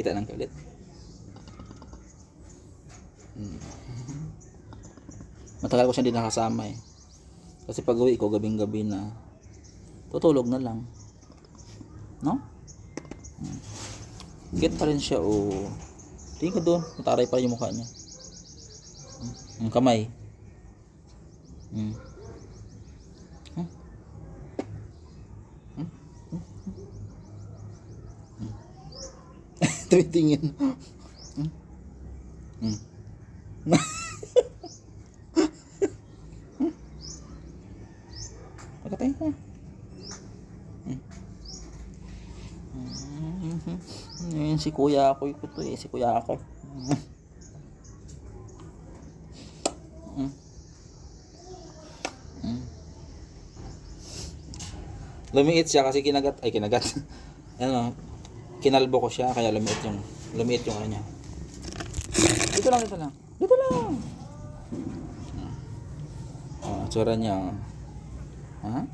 Kita lang kayo ulit. Matagal ko siya hindi nakasama eh. Kasi pag uwi ko gabing-gabi na, tutulog na lang. No? Hmm. Get pa rin siya o tingin ka doon, mataray pa rin yung mukha niya. Hmm. Yung kamay. Hmm. Hmm. Hmm. Hmm. Tumitingin. Hmm. Hmm. Pagkatayin ka. Mhm. Ayun, si kuya ako ito to eh. Si kuya ako. Lumiit siya kasi kinagat, ay kinagat. ano, kinalbo ko siya kaya lumiit yung, lumiit yung ano niya. Dito lang, dito lang. Dito lang. Oh, tsura niya. Ha?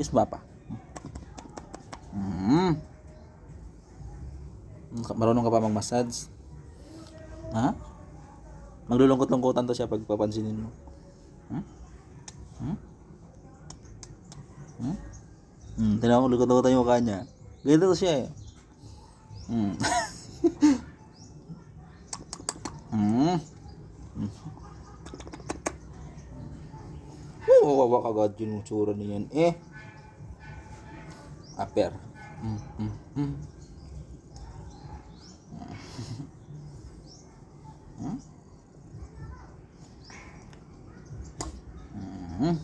Yes ba pa? Mm. Marunong ka pa mag-massage? Ha? Maglulungkot-lungkutan to siya pag papansinin mo. Hmm? Hmm? Hmm? Hmm, tinawa mo lungkot-lungkot yung mukha niya. Ganito to siya eh. Hmm. hmm. Hmm. Oh, kagad yung tsura niyan eh. Aper. Mm, mm, mm. Mm.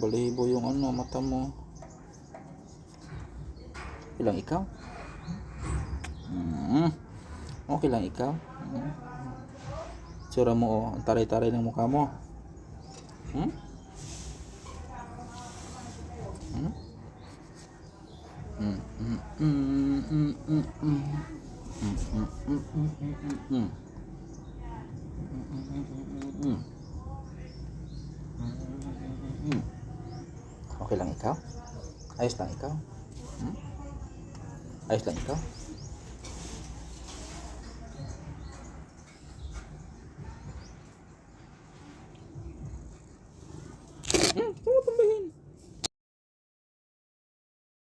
Balibo yung ano, mata mo. Ilang ikaw? Mm. Okay lang ikaw. Mm. Tsura mo oh, ang taray-taray ng mukha mo. Hmm? Hmm? Mm, mm, mm, mm, mm, mm. Mm, ikaw? Ayos lang ikaw? Hmm? Ayos lang ikaw? Hmm?